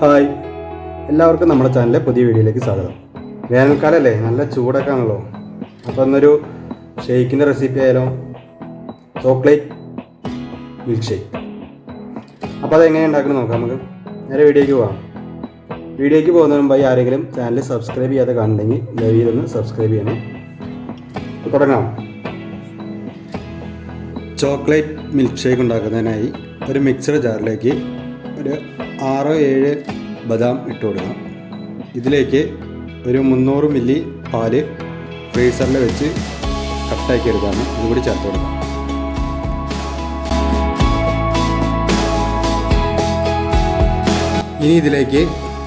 Hi. എല്ലാവർക്കും നമ്മുടെ ചാനലിലെ പുതിയ വീഡിയോയിലേക്ക് സ്വാഗതം. വേനൽക്കാലല്ലേ നല്ല ചൂടൊക്കെ ആണല്ലോ അപ്പോൾ ഇന്നൊരു ഷെയ്ക്കിന്റെ റെസിപ്പി ആയാലോ? Chocolate milk shake. അപ്പോൾ അതെങ്ങനെ ഉണ്ടാക്കണം നോക്കാം നമുക്ക്. നേരെ വീഡിയോയ്ക്ക് പോകാം വീഡിയോയ്ക്ക് പോകുന്നതിന് മുമ്പായി ആരെങ്കിലും ചാനൽ സബ്സ്ക്രൈബ് ചെയ്യാതെ കാണുന്നെങ്കിൽ ദയവ് ചെയ്തൊന്ന് സബ്സ്ക്രൈബ് ചെയ്യണം. തുടങ്ങാം. ചോക്ലേറ്റ് മിൽക്ക് ഷേക്ക് ഉണ്ടാക്കുന്നതിനായി ഒരു മിക്സർ ജാറിലേക്ക് ഒരു ആറോ ഏഴ് ബദാം ഇട്ട് കൊടുക്കണം. ഇതിലേക്ക് ഒരു മുന്നൂറ് മില്ലി പാൽ ഫ്രീസറിൽ വെച്ച് കട്ടാക്കി എടുക്കാണ്. ഇതുകൂടി ചേർത്ത് കൊടുക്കാം. ഇനി ഇതിലേക്ക്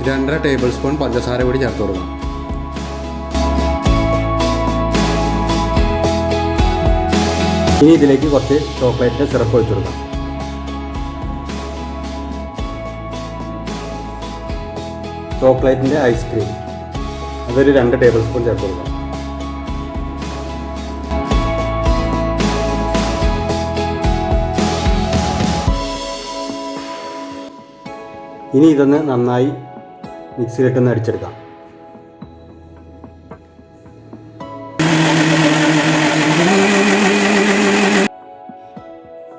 രണ്ടര ടേബിൾ സ്പൂൺ പഞ്ചസാര കൂടി ചേർത്ത് കൊടുക്കാം. ഇനി ഇതിലേക്ക് കുറച്ച് ചോക്ലേറ്റിന്റെ സിറപ്പ് ഒഴിച്ചു കൊടുക്കാം. ചോക്ലേറ്റിന്റെ ഐസ്ക്രീം അതൊരു രണ്ട് ടേബിൾ സ്പൂൺ ചേർത്ത് കൊടുക്കാം. ഇനി ഇതൊന്ന് നന്നായി മിക്സിയിലിട്ടൊന്ന് അടിച്ചെടുക്കാം.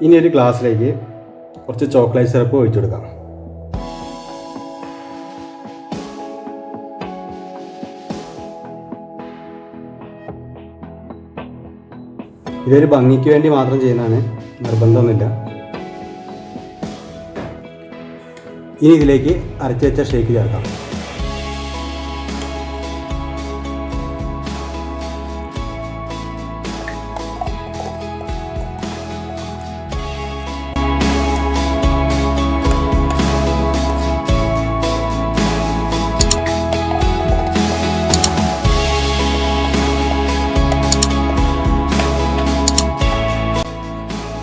ഇനി ഒരു ഗ്ലാസ്സിലേക്ക് കുറച്ച് ചോക്ലേറ്റ് സിറപ്പ് ഒഴിച്ചു ഇതൊരു ഭംഗിക്ക് വേണ്ടി മാത്രം ചെയ്യുന്നതാണ്. നിർബന്ധമൊന്നുമില്ല. ഇനി ഇതിലേക്ക് അരച്ച് ഷേക്ക് ചേർക്കാം.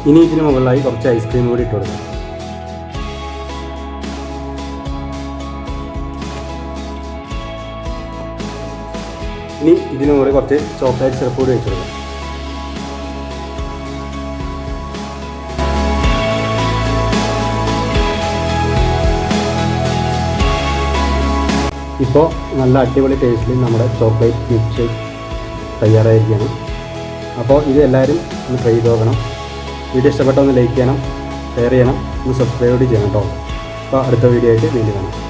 ഇനി ഇതിന് മുകളിലായി കുറച്ച് ഐസ്ക്രീം കൂടി ഇട്ട് കൊടുക്കാം. ഇനി ഇതിന് മുകളിൽ കുറച്ച് ചോക്ലേറ്റ് സിറപ്പ് കൂടി വെച്ചു ഇപ്പോൾ നല്ല അടിപൊളി ടേസ്റ്റിൽ നമ്മുടെ ചോക്ലേറ്റ് മിൽക്ക് ഷേക്ക് തയ്യാറായിരിക്കുകയാണ്. അപ്പോൾ ഇത് എല്ലാവരും ഒന്ന് ട്രൈ ചെയ്ത് നോക്കണം. വീഡിയോ ഇഷ്ടപ്പെട്ടൊന്ന് ലൈക്ക് ചെയ്യണം ഷെയർ ചെയ്യണം ഒന്ന് സബ്സ്ക്രൈബ് ചെയ്യണം കേട്ടോ അപ്പോൾ അടുത്ത വീഡിയോ ആയിട്ട് വീണ്ടും കാണാം.